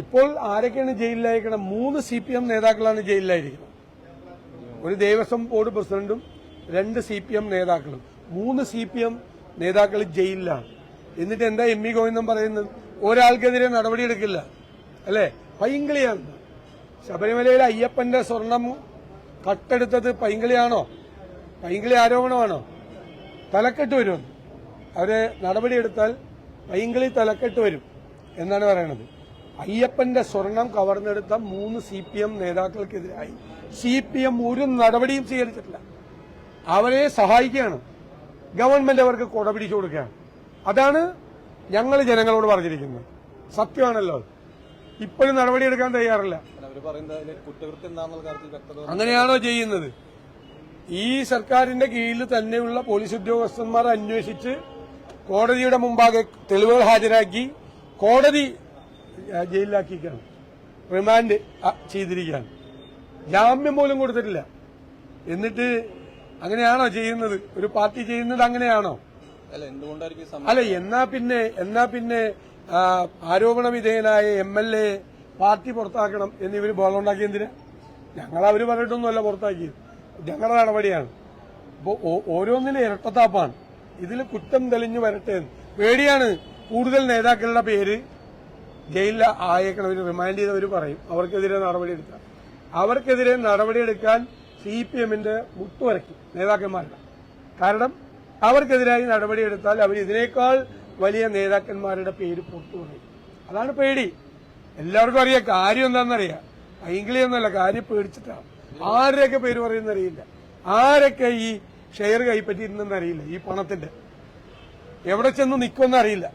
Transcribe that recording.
ഇപ്പോൾ ആരൊക്കെയാണ് ജയിലിലായിരിക്കണം? മൂന്ന് സി പി എം നേതാക്കളാണ് ജയിലിലായിരിക്കുന്നത് ഒരു ദേവസ്വം ബോർഡ് പ്രസിഡന്റും രണ്ട് സി പി എം നേതാക്കളും. മൂന്ന് സി പി എം നേതാക്കൾ ജയിലിലാണ്. എന്നിട്ട് എന്താ എം ഇ ഗോവിന്ദൻ പറയുന്നത്? ഒരാൾക്കെതിരെ നടപടിയെടുക്കില്ല. അല്ലേ? പൈങ്കിളിയാണ്. ശബരിമലയിലെ അയ്യപ്പന്റെ സ്വർണം കട്ടെടുത്തത് പൈങ്കിളിയാണോ? പൈങ്കിളി ആരോപണമാണോ? തലക്കെട്ട് വരും. അവർ നടപടിയെടുത്താൽ പൈങ്കിളി തലക്കെട്ട് വരും എന്നാണ് പറയണത്. അയ്യപ്പന്റെ സ്വർണം കവർന്നെടുത്ത മൂന്ന് സി പി എം നേതാക്കൾക്കെതിരായി. സി പി എം ഒരു നടപടിയും സ്വീകരിച്ചിട്ടില്ല. അവരെ സഹായിക്കുകയാണ്. ഗവൺമെന്റ് അവർക്ക് കൊട പിടിച്ചു കൊടുക്കുകയാണ്. അതാണ് ഞങ്ങൾ ജനങ്ങളോട് പറഞ്ഞിരിക്കുന്നത്. സത്യമാണല്ലോ. ഇപ്പോഴും നടപടിയെടുക്കാൻ തയ്യാറില്ല. അങ്ങനെയാണോ ചെയ്യുന്നത്? ഈ സർക്കാരിന്റെ കീഴിൽ തന്നെയുള്ള പോലീസ് ഉദ്യോഗസ്ഥന്മാർ അന്വേഷിച്ച് കോടതിയുടെ മുമ്പാകെ തെളിവുകൾ ഹാജരാക്കി കോടതി ജയിലിലാക്കിയിരിക്കുകയാണ് റിമാൻഡ് ചെയ്തിരിക്കുകയാണ്. ജാമ്യം പോലും കൊടുത്തിട്ടില്ല. എന്നിട്ട് അങ്ങനെയാണോ ചെയ്യുന്നത്? ഒരു പാർട്ടി ചെയ്യുന്നത് അങ്ങനെയാണോ? അല്ല എന്നാ പിന്നെ എന്നാ പിന്നെ ആരോപണ വിധേയനായ എം എൽ എ പാർട്ടി പുറത്താക്കണം എന്നിവർ ബോളുണ്ടാക്കി എന്തിനാ? ഞങ്ങൾ അവർ പറഞ്ഞിട്ടൊന്നുമല്ല പുറത്താക്കിയത്. ഞങ്ങളുടെ നടപടിയാണ്. അപ്പോൾ ഓരോന്നിനും ഇരട്ടത്താപ്പാണ്. ഇതിൽ കുറ്റം തെളിഞ്ഞു വരട്ടെ. പേടിയാണ് കൂടുതൽ നേതാക്കളുടെ പേര്. ജയിലിൽ ആയേക്കണവർ റിമാൻഡ് ചെയ്തവർ പറയും. അവർക്കെതിരെ നടപടിയെടുക്കാൻ അവർക്കെതിരെ നടപടിയെടുക്കാൻ സി പി എമ്മിന്റെ മുട്ടുവരയ്ക്കും നേതാക്കന്മാരുടെ. കാരണം അവർക്കെതിരായി നടപടിയെടുത്താൽ അവർ ഇതിനേക്കാൾ വലിയ നേതാക്കന്മാരുടെ പേര് പുറത്തു പറയും. അതാണ് പേടി. എല്ലാവർക്കും അറിയാം കാര്യം എന്താണെന്നറിയാം. അയിങ്കിളിയൊന്നുമല്ല കാര്യം പേടിച്ചിട്ടാണ് ആരുടെയൊക്കെ പേര് പറയുന്നറിയില്ല. ആരൊക്കെ ഈ ഷെയർ കൈപ്പറ്റിയിരുന്നെന്നറിയില്ല ഈ പണത്തിന്റെ. എവിടെ ചെന്ന് നിൽക്കുമെന്ന് അറിയില്ല.